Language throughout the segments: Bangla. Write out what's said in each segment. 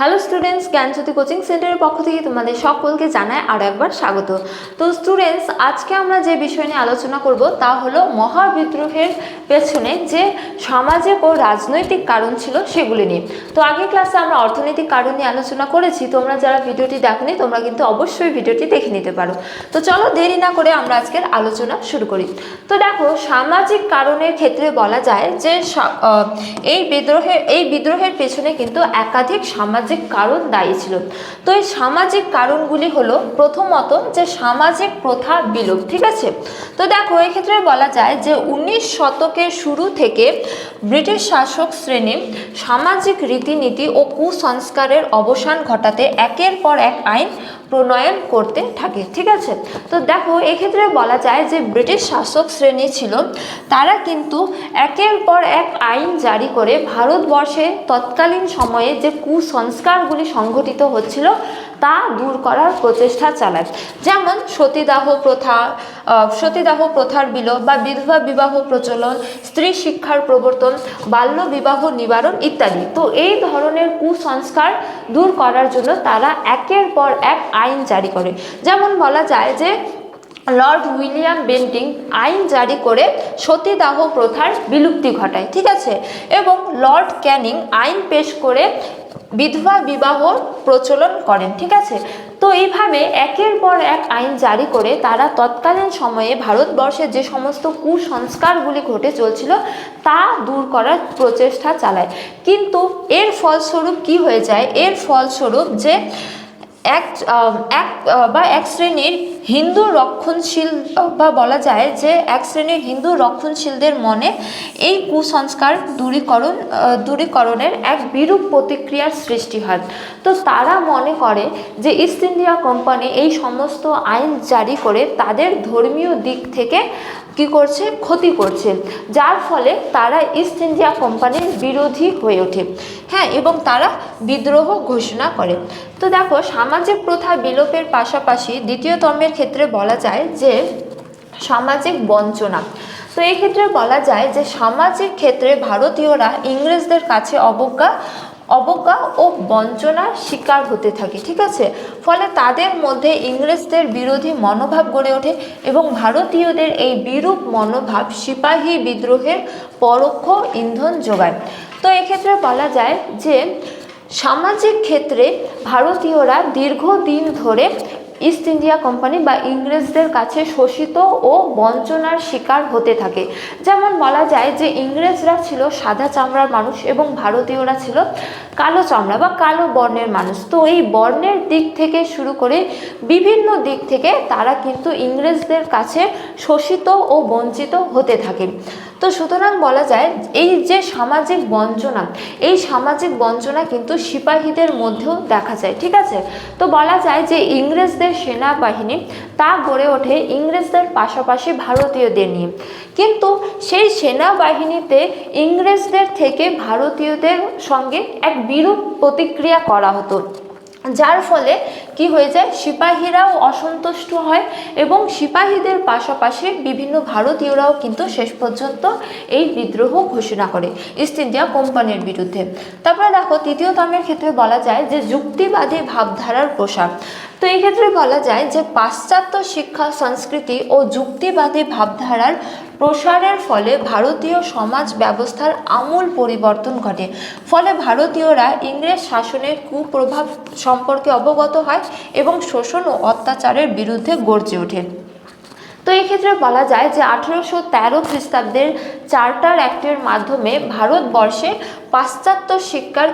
হ্যালো স্টুডেন্টস জ্ঞানজ্যোতি কোচিং সেন্টারের পক্ষ থেকে তোমাদের সকলকে জানায় আরও একবার স্বাগত। তো স্টুডেন্টস আজকে আমরা যে বিষয় নিয়ে আলোচনা করব তা হলো মহাবিদ্রোহের পেছনে যে সামাজিক ও রাজনৈতিক কারণ ছিল সেগুলি নিয়ে। তো আগের ক্লাসে আমরা অর্থনৈতিক কারণ নিয়ে আলোচনা করেছি, তোমরা যারা ভিডিওটি দেখোনি, তোমরা কিন্তু অবশ্যই ভিডিওটি দেখে নিতে পারো। তো চলো দেরি না করে আমরা আজকের আলোচনা শুরু করি। তো দেখো, সামাজিক কারণের ক্ষেত্রে বলা যায় যে এই বিদ্রোহের এই বিদ্রোহের পেছনে কিন্তু একাধিক সামাজিক কারণ দায়ী ছিল। তো এই সামাজিক কারণগুলি হলো, প্রথমত যে সামাজিক প্রথা বিলোপ, ঠিক আছে? তো দেখো, এক্ষেত্রে বলা যায় যে উনিশ শতকের শুরু থেকে ব্রিটিশ শাসক শ্রেণি সামাজিক রীতিনীতি ও কুসংস্কারের অবসান ঘটাতে একের পর এক আইন প্রণয়ন করতে থাকে, ঠিক আছে? তো দেখো, এক্ষেত্রে বলা যায় যে ব্রিটিশ শাসক শ্রেণি ছিল, তারা কিন্তু একের পর এক আইন জারি করে ভারতবর্ষে তৎকালীন সময়ে যে কুসংস্কারগুলি সংঘটিত হচ্ছিল, তা দূর করার প্রচেষ্টা চালায়। যেমন সতীদাহ প্রথা সতীদাহ প্রথার বিলোপ বা বিধবা বিবাহ প্রচলন, স্ত্রী শিক্ষার প্রবর্তন, বাল্য বিবাহ নিবারণ ইত্যাদি। তো এই ধরনের কুসংস্কার দূর করার জন্য তারা একের পর এক আইন জারি করে। যেমন বলা যায় যে, লর্ড উইলিয়াম বেন্টিং আইন জারি করে সতীদাহ প্রথার বিলুপ্তি ঘটায়, ঠিক আছে? এবং লর্ড ক্যানিং আইন পেশ করে বিধবা বিবাহ প্রচলন করেন, ঠিক আছে? তো এইভাবে একের পর এক আইন জারি করে তারা তৎকালীন সময়ে ভারতবর্ষে যে সমস্ত কুসংস্কারগুলি ঘটে চলছিল, তা দূর করার প্রচেষ্টা চালায়। কিন্তু এর ফলস্বরূপ কি হয়ে যায়? এর ফলস্বরূপ যে এক এক বা এক শ্রেণির হিন্দু রক্ষণশীল বা বলা যায় যে এক শ্রেণির হিন্দু রক্ষণশীলদের মনে এই কুসংস্কার দূরীকরণ দূরীকরণের এক বিরূপ প্রতিক্রিয়ার সৃষ্টি হয়। তো তারা মনে করে যে ইস্ট ইন্ডিয়া কোম্পানি এই সমস্ত আইন জারি করে তাদের ধর্মীয় দিক থেকে কি করছে? ক্ষতি করছে। যার ফলে তারা ইস্ট ইন্ডিয়া কোম্পানির বিরোধী হয়ে ওঠে। হ্যাঁ এবং তারা বিদ্রোহ ঘোষণা করে। তো দেখো, সামাজিক প্রথা বিলোপের পাশাপাশি দ্বিতীয় তর্মের ক্ষেত্রে বলা যায় যে সামাজিক বঞ্চনা। তো এই ক্ষেত্রে বলা যায় যে সামাজিক ক্ষেত্রে ভারতীয়রা ইংরেজদের কাছে অবজ্ঞা অবজ্ঞা ও বঞ্চনার শিকার হতে থাকে, ঠিক আছে? ফলে তাদের মধ্যে ইংরেজদের বিরোধী মনোভাব গড়ে ওঠে এবং ভারতীয়দের এই বিরূপ মনোভাব সিপাহী বিদ্রোহের পরোক্ষ ইন্ধন যোগায়। তো এক্ষেত্রে বলা যায় যে, সামাজিক ক্ষেত্রে ভারতীয়রা দীর্ঘদিন ধরে ইস্ট ইন্ডিয়া কোম্পানি বা ইংরেজদের কাছে শোষিত ও বঞ্চনার শিকার হতে থাকে। যেমন বলা যায় যে ইংরেজরা ছিল সাদা চামড়ার মানুষ এবং ভারতীয়রা ছিল কালো চামড়া বা কালো বর্ণের মানুষ। তো এই বর্ণের দিক থেকে শুরু করে বিভিন্ন দিক থেকে তারা কিন্তু ইংরেজদের কাছে শোষিত ও বঞ্চিত হতে থাকে তো সুতরাং বলা যায়, এই যে সামাজিক বঞ্চনা, এই সামাজিক বঞ্চনা কিন্তু সিপাহীদের মধ্যেও দেখা যায়, ঠিক আছে? তো বলা যায় যে ইংরেজদের সেনাবাহিনী, তা গড়ে ওঠে ইংরেজদের পাশাপাশি ভারতীয়দের নিয়ে। কিন্তু সেই সেনাবাহিনীতে ইংরেজদের থেকে ভারতীয়দের সঙ্গে এক বিরূপ প্রতিক্রিয়া করা হতো। যার ফলে কি হয়ে যায়? সিপাহীরাও অসন্তুষ্ট হয় এবং সিপাহীদের পাশাপাশি বিভিন্ন ভারতীয়রাও কিন্তু শেষ পর্যন্ত এই বিদ্রোহ ঘোষণা করে ইস্ট ইন্ডিয়া কোম্পানির বিরুদ্ধে। তারপরে দেখো, তৃতীয় তমের ক্ষেত্রে বলা যায় যে যুক্তিবাদী ভাবধারার প্রসার। তো এই ক্ষেত্রে বলা যায় যে পাশ্চাত্য শিক্ষা, সংস্কৃতি ও যুক্তিবাদী ভাবধারার প্রসারের ফলে ভারতীয় সমাজ ব্যবস্থার আমূল পরিবর্তন ঘটে। ফলে ভারতীয়রা ইংরেজ শাসনের কুপ্রভাব সম্পর্কে অবগত হয় এবং শোষণ ও অত্যাচারের বিরুদ্ধে গর্জে ওঠে। তো এই ক্ষেত্রে বলা যায় যে আঠেরোশো তেরো খ্রিস্টাব্দের চার্টার অ্যাক্টের মাধ্যমে ভারতবর্ষে পাশ্চাত্য শিক্ষার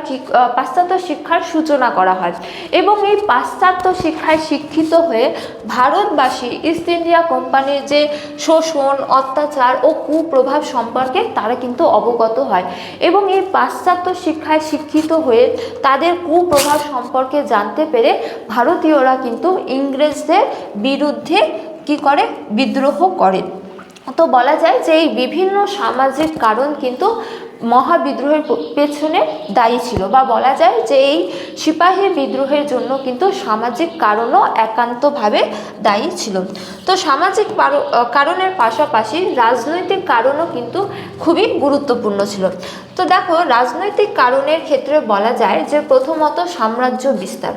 পাশ্চাত্য শিক্ষার সূচনা করা হয়। এবং এই পাশ্চাত্য শিক্ষায় শিক্ষিত হয়ে ভারতবাসী ইস্ট ইন্ডিয়া কোম্পানির যে শোষণ, অত্যাচার ও কুপ্রভাব সম্পর্কে তারা কিন্তু অবগত হয়। এবং এই পাশ্চাত্য শিক্ষায় শিক্ষিত হয়ে তাদের কুপ্রভাব সম্পর্কে জানতে পেরে ভারতীয়রা কিন্তু ইংরেজদের বিরুদ্ধে কি করে? বিদ্রোহ করে। তো বলা যায় যে এই বিভিন্ন সামাজিক কারণ কিন্তু মহাবিদ্রোহের পেছনে দায়ী ছিল বা বলা যায় যে এই সিপাহী বিদ্রোহের জন্য কিন্তু সামাজিক কারণও একান্তভাবে দায়ী ছিল। তো সামাজিক কারণের পাশাপাশি রাজনৈতিক কারণও কিন্তু খুবই গুরুত্বপূর্ণ ছিল। তো দেখো, রাজনৈতিক কারণের ক্ষেত্রে বলা যায় যে প্রথমত সাম্রাজ্য বিস্তার।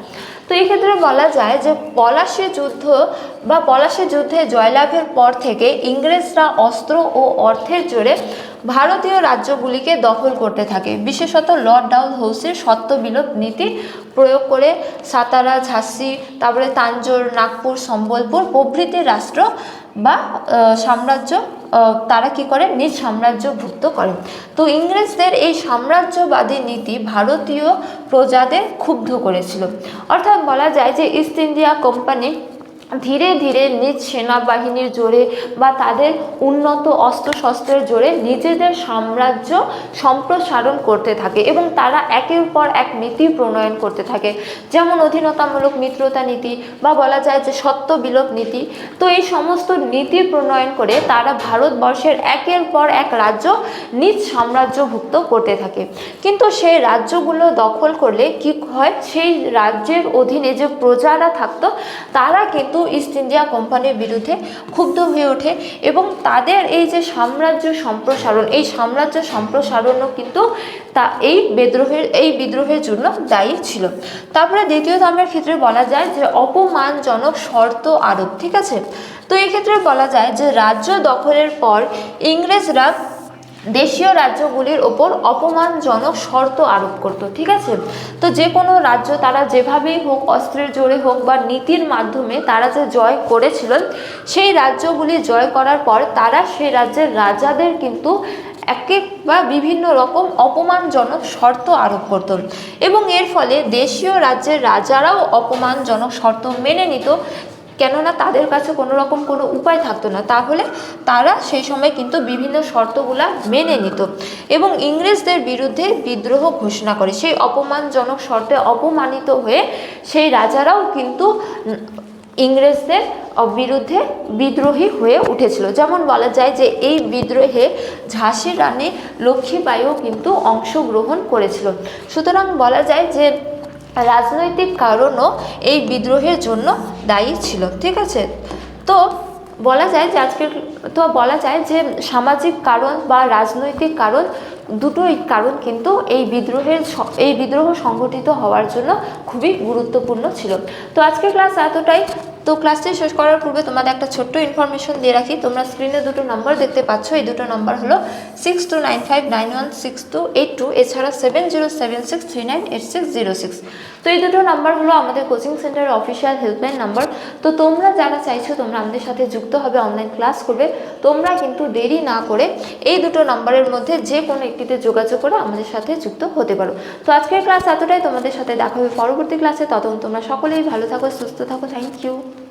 তো এই ক্ষেত্রে বলা যায় যে পলাশী যুদ্ধ বা পলাশী যুদ্ধে জয়লাভের পর থেকে ইংরেজরা অস্ত্র ও অর্থের জোরে ভারতীয় রাজ্যগুলিকে দখল করতে থাকে। বিশেষত লর্ড ডাউল হৌসির সত্য বিলোপ নীতি প্রয়োগ করে সাতারা, ঝাঁসি, তারপরে তাঞ্জোর, নাগপুর, সম্বলপুর প্রভৃতি রাষ্ট্র বা সাম্রাজ্য তারা কি করে? নিজ সাম্রাজ্যভুক্ত করে। তো ইংরেজদের এই সাম্রাজ্যবাদী নীতি ভারতীয় প্রজাদের ক্ষুব্ধ করেছিল। অর্থাৎ বলা যায় যে ইস্ট ইন্ডিয়া কোম্পানি ধীরে ধীরে নিজ সেনাবাহিনীর জোরে বা তাদের উন্নত অস্ত্রশস্ত্রের জোরে নিজেদের সাম্রাজ্য সম্প্রসারণ করতে থাকে এবং তারা একের পর এক নীতি প্রণয়ন করতে থাকে। যেমন অধীনতামূলক মিত্রতা নীতি বা বলা যায় যে সত্য বিলোপ নীতি। তো এই সমস্ত নীতি প্রণয়ন করে তারা ভারতবর্ষের একের পর এক রাজ্য নিজ সাম্রাজ্যভুক্ত করতে থাকে। কিন্তু সেই রাজ্যগুলো দখল করলে কি হয়? সেই রাজ্যের অধীনে যে প্রজারা থাকতো, তারা কিন্তু ইস্ট ইন্ডিয়া কোম্পানির বিরুদ্ধে ক্ষুব্ধ হয়ে ওঠে এবং তাদের এই যে সাম্রাজ্য সম্প্রসারণ, এই সাম্রাজ্য সম্প্রসারণও কিন্তু তা এই বিদ্রোহের এই বিদ্রোহের জন্য দায়ী ছিল। তারপরে দ্বিতীয় ধামের ক্ষেত্রে বলা যায় যে অপমানজনক শর্ত আরোপ, ঠিক আছে? তো এক্ষেত্রে বলা যায় যে রাজ্য দখলের পর ইংরেজরা দেশীয় রাজ্যগুলির ওপর অপমানজনক শর্ত আরোপ করত, ঠিক আছে? তো যে কোনো রাজ্য তারা যেভাবেই হোক, অস্ত্রের জোরে হোক বা নীতির মাধ্যমে তারা যে জয় করেছিলেন সেই রাজ্যগুলি জয় করার পর তারা সেই রাজ্যের রাজাদের কিন্তু একে বা বিভিন্ন রকম অপমানজনক শর্ত আরোপ করত। এবং এর ফলে দেশীয় রাজ্যের রাজারাও অপমানজনক শর্ত মেনে নিত। কেননা তাদের কাছে কোনো রকম কোনো উপায় থাকতো না। তাহলে তারা সেই সময় কিন্তু বিভিন্ন শর্তগুলা মেনে নিত এবং ইংরেজদের বিরুদ্ধে বিদ্রোহ ঘোষণা করে। সেই অপমানজনক শর্তে অপমানিত হয়ে সেই রাজারাও কিন্তু ইংরেজদের বিরুদ্ধে বিদ্রোহী হয়ে উঠেছিল। যেমন বলা যায় যে এই বিদ্রোহে ঝাঁসির রানী লক্ষ্মীবাইও কিন্তু অংশগ্রহণ করেছিল। সুতরাং বলা যায় যে রাজনৈতিক কারণও এই বিদ্রোহের জন্য দায়ী ছিল, ঠিক আছে? তো বলা যায় যে আজকের তো বলা যায় যে সামাজিক কারণ বা রাজনৈতিক কারণ দুটোই কারণ কিন্তু এই বিদ্রোহের এই বিদ্রোহ সংগঠিত হওয়ার জন্য খুবই গুরুত্বপূর্ণ ছিল। তো আজকের ক্লাস এতটাই। তো ক্লাসটি শেষ করার পূর্বে তোমাদের একটা ছোট্ট ইনফরমেশন দিয়ে রাখি। তোমরা স্ক্রিনে দুটো নম্বর দেখতে পাচ্ছ। এই দুটো নম্বর হলো six two nine five nine one six two eight two এছাড়া seven zero seven six three nine eight six zero six তো এই দুটো নাম্বার হলো আমাদের কোচিং সেন্টারের অফিসিয়াল হেল্পলাইন নাম্বার তো তোমরা যারা চাইছো তোমরা আমাদের সাথে যুক্ত হবে অনলাইন ক্লাস করবে। তোমরা কিন্তু দেরি না করে এই দুটো নাম্বারের মধ্যে যে কোনো একটিতে যোগাযোগ করে আমাদের সাথে যুক্ত হতে পারো। তো আজকের ক্লাস এতটাই। তোমাদের সাথে দেখা হবে পরবর্তী ক্লাসে ততক্ষণ তোমরা সকলেই ভালো থাকো, সুস্থ থাকো। Thank you